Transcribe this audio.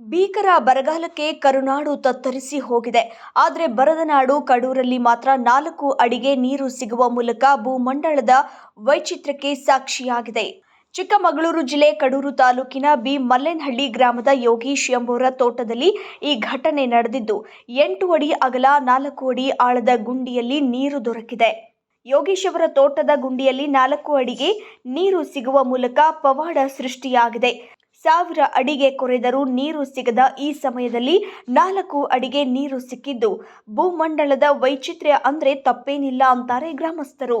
ಭೀಕರ ಬರಗಾಲಕ್ಕೆ ಕರುನಾಡು ತತ್ತರಿಸಿ ಹೋಗಿದೆ. ಆದರೆ ಬರದ ನಾಡು ಕಡೂರಲ್ಲಿ ಮಾತ್ರ ನಾಲ್ಕು ಅಡಿಗೆ ನೀರು ಸಿಗುವ ಮೂಲಕ ಭೂಮಂಡಲದ ವೈಚಿತ್ರ್ಯಕ್ಕೆ ಸಾಕ್ಷಿಯಾಗಿದೆ. ಚಿಕ್ಕಮಗಳೂರು ಜಿಲ್ಲೆ ಕಡೂರು ತಾಲೂಕಿನ ಬಿ ಮಲ್ಲೇನಹಳ್ಳಿ ಗ್ರಾಮದ ಯೋಗೀಶ್ ಎಂಬುವರ ತೋಟದಲ್ಲಿ ಈ ಘಟನೆ ನಡೆದಿದ್ದು, ಎಂಟು ಅಡಿ ಅಗಲ, ನಾಲ್ಕು ಅಡಿ ಆಳದ ಗುಂಡಿಯಲ್ಲಿ ನೀರು ದೊರಕಿದೆ. ಯೋಗೀಶ್ ಅವರ ತೋಟದ ಗುಂಡಿಯಲ್ಲಿ ನಾಲ್ಕು ಅಡಿಗೆ ನೀರು ಸಿಗುವ ಮೂಲಕ ಪವಾಡ ಸೃಷ್ಟಿಯಾಗಿದೆ. ಸಾವಿರ ಅಡಿಗೆ ಕೊರೆದರೂ ನೀರು ಸಿಗದ ಈ ಸಮಯದಲ್ಲಿ ನಾಲ್ಕು ಅಡಿಗೆ ನೀರು ಸಿಕ್ಕಿದ್ದು. ಭೂಮಂಡಲದ ವೈಚಿತ್ರ್ಯ ಅಂದ್ರೆ ತಪ್ಪೇನಿಲ್ಲ ಅಂತಾರೆ ಗ್ರಾಮಸ್ಥರು.